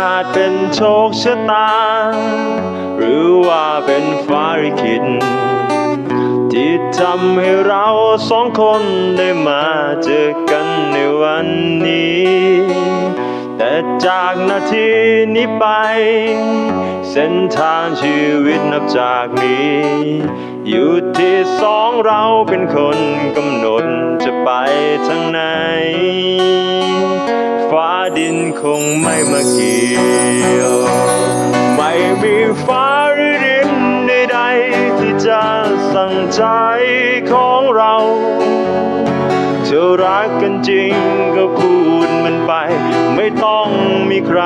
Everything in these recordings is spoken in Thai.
อาจเป็นโชคชะตา หรือว่าเป็นฟ้าลิขิตที่ทำให้เราสองคนได้มาเจอกันในวันนี้ แต่จากนาทีนี้ไป เส้นทางชีวิตนับจากนี้ อยู่ที่สองเราเป็นคนกำหนดจะไปทางไหน ดินคงไม่มาเกี่ยว ไม่มีฟ้าหรือดินใดๆที่จะสั่งใจของเราเธอรักกันจริงก็พูดมันไป ไม่ต้องมีใคร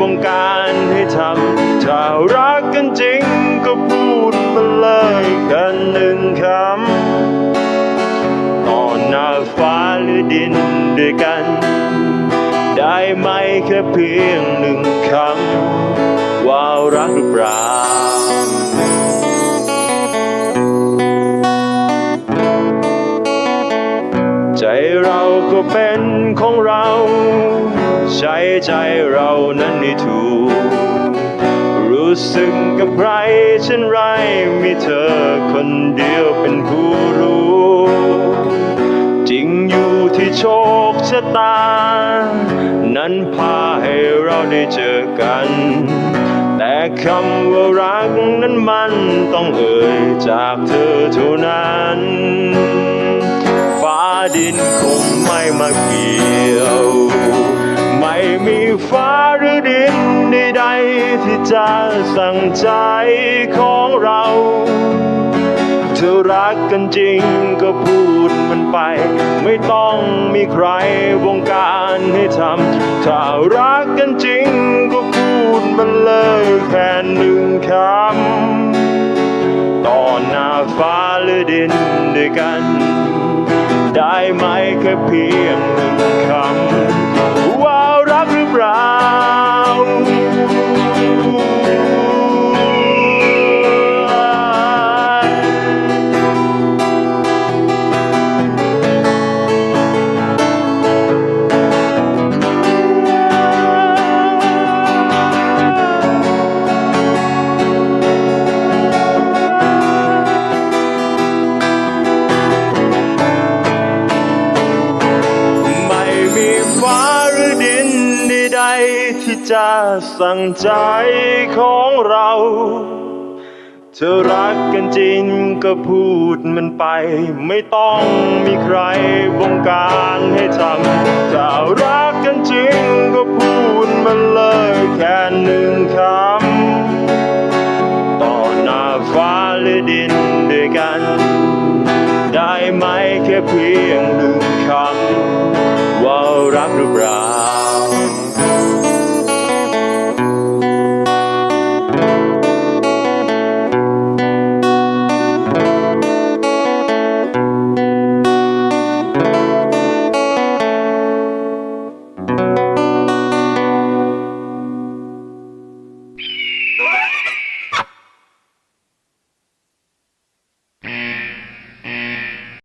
บงการให้ทำถ้ารักกันจริง ได้ไหมแค่เพียงหนึ่งคำว่ารักหรือเปล่าใจเราก็เป็นของเรา ใช้ใจเรานั้นให้ถูก รู้สึกกับใครเช่นไรมีเธอคนเดียวเป็นผู้รู้ จริงอยู่ที่โชคชะตา นั้นพาให้เราได้เจอกัน แต่คำว่ารักนั้นมันต้องเอ่ยจากเธอเท่านั้น ฟ้าดินคงไม่มาเกี่ยว ไม่มีฟ้าหรือดินใดๆที่จะสั่งใจของเรา ธอรักกันจริงก็พูดมันไป ไม่ต้องมีใครวงการให้ทำถ้ารักกันจริงก็พูดมันเลยแค่หนึ่งคำต่อหน้าฟ้าหรือดินด้วยกัน ได้ไหมแค่เพียง ม่มีฟ้าหรือดินใดๆที่จะสั่งใจของเราเธอรักกันจริงก็พูดมันไป ไม่ต้องมีใครบงการให้ทำถ้ารักกันจริงก็พูดมันเลยแค่หนึ่งคำต่อหน้าฟ้าหรือดินด้วยกัน ได้ไหมแค่เพียงหนึ่งคำ world under brown.